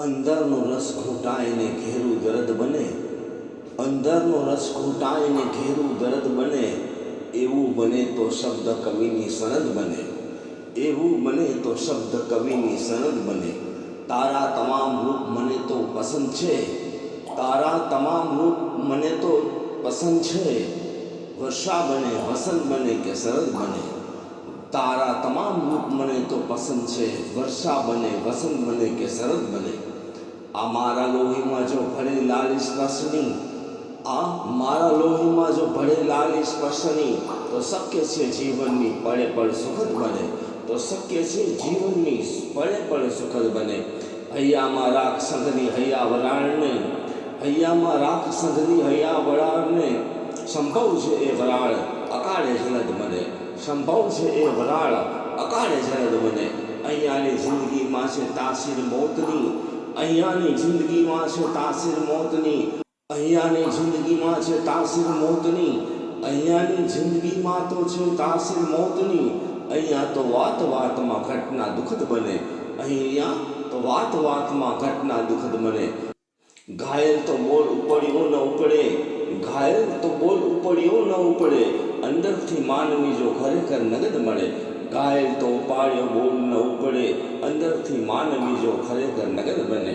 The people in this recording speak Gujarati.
અંદરનો રસ ઘૂંટાઈને ઘેરું દર્દ બને. અંદરનો રસ ઘૂંટાઈને ઘેરું દર્દ બને. એવું બને તો શબ્દ કવિની સનદ બને. એવું બને તો શબ્દ કવિની સનદ બને. તારા તમામ રૂપ મને તો પસંદ છે. તારા તમામ રૂપ મને તો પસંદ છે. વર્ષા બને, વસંત બને કે શરદ બને. તારા તમામ રૂપ મને તો પસંદ છે. વર્ષા બને, વસંત બને કે શરદ બને. આ મારા લોહીમાં જો ભળે લાલ સ્પર્શની, આ મારા લોહીમાં જો ભળે લાલ સ્પર્શની, તો શક્ય છે જીવનની પળે પળ સુખદ બને. તો શક્ય છે જીવનની પળે પળ સુખદ બને. હૈયામાં રાખ સંઘની હૈયા વરાળને, હૈયામાં રાખ સંઘની હૈયા વરાળને, સંભવ છે એ વરાળ અકાળે જલદ બને. સંભવ છે એ વરાળ અકાળે જલદ બને. અહીંયાની જિંદગીમાં છે તાસીર મોતની અહીંયાની જિંદગીમાં છે તાસીર મોતની. અહીંયાની જિંદગીમાં છે તાસીર મોતની. અહીંયાની જિંદગીમાં તો છે તાસીર મોતની. અહીંયા તો વાત વાતમાં ઘટના દુઃખદ બને. અહીંયા તો વાત વાતમાં ઘટના દુઃખદ બને. ઘાયલ તો બોલ ઉપડ્યો ન ઉપડે. ઘાયલ તો બોલ ઉપડ્યો ન ઉપડે. અંદરથી માનવી જો ખરેખર નગદ મળે ઘાયલ તો પાળ્યો બોલ ન ઉપડે અંદરથી માનવી જો ખરેખર નગર બને.